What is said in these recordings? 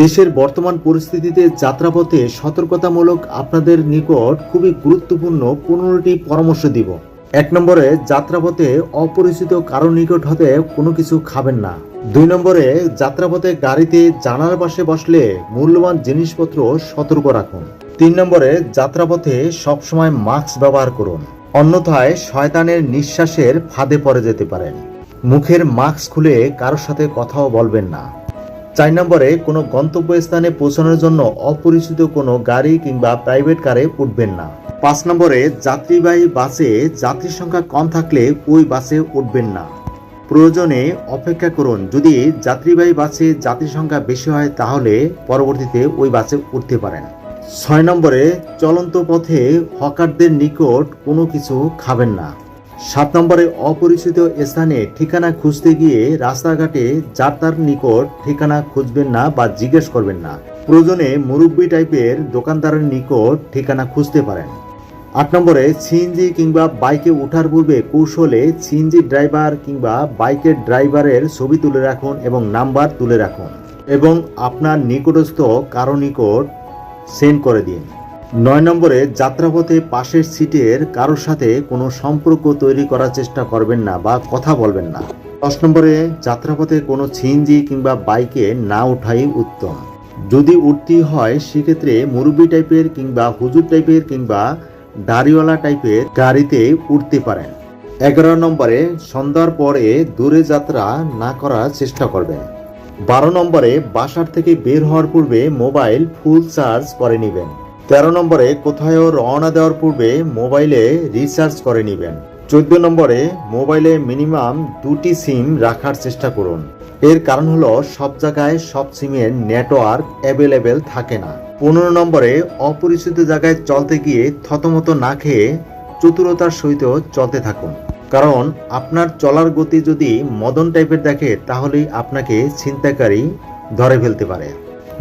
দেশের বর্তমান পরিস্থিতিতে যাত্রাপথে সতর্কতামূলক আপনাদের নিকট খুবই গুরুত্বপূর্ণ পনেরোটি পরামর্শ দিব। এক নম্বরে, যাত্রাপথে অপরিচিত কারও নিকট হতে কোনো কিছু খাবেন না। দুই নম্বরে, যাত্রাপথে গাড়িতে জানার পাশে বসলে মূল্যবান জিনিসপত্র সতর্ক রাখুন। তিন নম্বরে, যাত্রাপথে সবসময় মাস্ক ব্যবহার করুন। অন্যথায় শয়তানের নিঃশ্বাসের ফাঁদে পড়ে যেতে পারেন। মুখের মাস্ক খুলে কারোর সাথে কথাও বলবেন না। চার নম্বরে কোনো গন্তব্যস্থানে পৌঁছানোর জন্য অপরিচিত কোনো গাড়ি কিংবা প্রাইভেট কারে উঠবেন না। পাঁচ নম্বরে যাত্রীবাহী বাসে যাত্রীর সংখ্যা কম থাকলে ওই বাসে উঠবেন না। প্রয়োজনে অপেক্ষা করুন, যদি যাত্রীবাহী বাসে যাত্রী সংখ্যা বেশি হয় তাহলে পরবর্তীতে ওই বাসে উঠতে পারেন। ছয় নম্বরে চলন্ত পথে হকারদের নিকট কোনো কিছু খাবেন না। সাত নম্বরে অপরিচিত স্থানে ঠিকানা খুঁজতে গিয়ে রাস্তাঘাটে যার তার নিকট ঠিকানা খুঁজবেন না বা জিজ্ঞেস করবেন না। প্রয়োজনে মুরব্বী টাইপের দোকানদারের নিকট ঠিকানা খুঁজতে পারেন। আট নম্বরে সিএনজি কিংবা বাইকে ওঠার পূর্বে কৌশলে সিএনজি ড্রাইভার কিংবা বাইকের ড্রাইভারের ছবি তুলে রাখুন এবং নাম্বার তুলে রাখুন এবং আপনার নিকটস্থ কারও নিকট সেন্ড করে দিন। নয় নম্বরে, যাত্রাপথে পাশের সিটের কারোর সাথে কোনো সম্পর্ক তৈরি করার চেষ্টা করবেন না বা কথা বলবেন না। দশ নম্বরে, যাত্রাপথে কোনো সিএনজি কিংবা বাইকে না ওঠাই উত্তম। যদি উঠতেই হয়, সেক্ষেত্রে মুরব্বী টাইপের কিংবা হুজুর টাইপের কিংবা দাড়িওয়ালা টাইপের গাড়িতে উঠতে পারেন। এগারো নম্বরে, সন্ধ্যার পরে দূরে যাত্রা না করার চেষ্টা করবেন। বারো নম্বরে, বাসার থেকে বের হওয়ার পূর্বে মোবাইল ফুল চার্জ করে নেবেন। তেরো নম্বরে কোথাও রওনা দেওয়ার পূর্বে মোবাইলে রিচার্জ করে নেবেন। চোদ্দ নম্বরে মোবাইলে মিনিমাম দুটি সিম রাখার চেষ্টা করুন। এর কারণ হলো সব জায়গায় সব সিমের নেটওয়ার্ক অ্যাভেলেবেল থাকে না। পনেরো নম্বরে অপরিচিত জায়গায় চলতে গিয়ে থতমত না খেয়ে চতুরতার সহিত চলতে থাকুন। কারণ আপনার চলার গতি যদি মদন টাইপের দেখে, তাহলেই আপনাকে ছিনতাকারী ধরে ফেলতে পারে।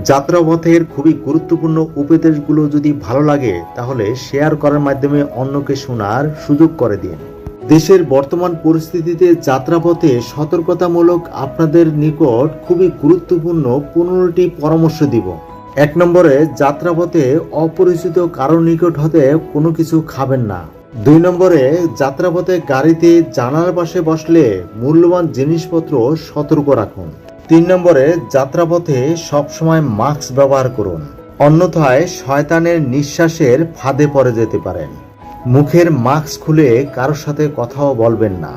যাত্রাপথের খুবই গুরুত্বপূর্ণ উপদেশগুলো যদি ভালো লাগে, তাহলে শেয়ার করার মাধ্যমে অন্যকে শোনার সুযোগ করে দিন। দেশের বর্তমান পরিস্থিতিতে যাত্রাপথে সতর্কতামূলক আপনাদের নিকট খুবই গুরুত্বপূর্ণ পনেরোটি পরামর্শ দিব। এক নম্বরে, যাত্রাপথে অপরিচিত কারও নিকট হতে কোনো কিছু খাবেন না। দুই নম্বরে, যাত্রাপথে গাড়িতে জানালার পাশে বসলে মূল্যবান জিনিসপত্র সতর্ক রাখুন। তিন নম্বরে যাত্রাপথে সবসময় মাস্ক ব্যবহার করুন। অন্যথায় শয়তানের নিঃশ্বাসের ফাঁদে পড়ে যেতে পারেন। মুখের মাস্ক খুলে কারোর সাথে কথাও বলবেন না।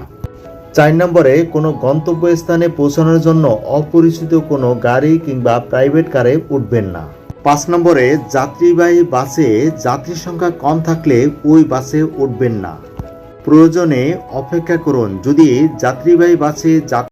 চার নম্বরে কোনো গন্তব্যস্থানে পৌঁছানোর জন্য অপরিচিত কোনো গাড়ি কিংবা প্রাইভেট কারে উঠবেন না। পাঁচ নম্বরে যাত্রীবাহী বাসে যাত্রীর সংখ্যা কম থাকলে ওই বাসে উঠবেন না। প্রয়োজনে অপেক্ষা করুন। যদি যাত্রীবাহী বাসে যাত্রী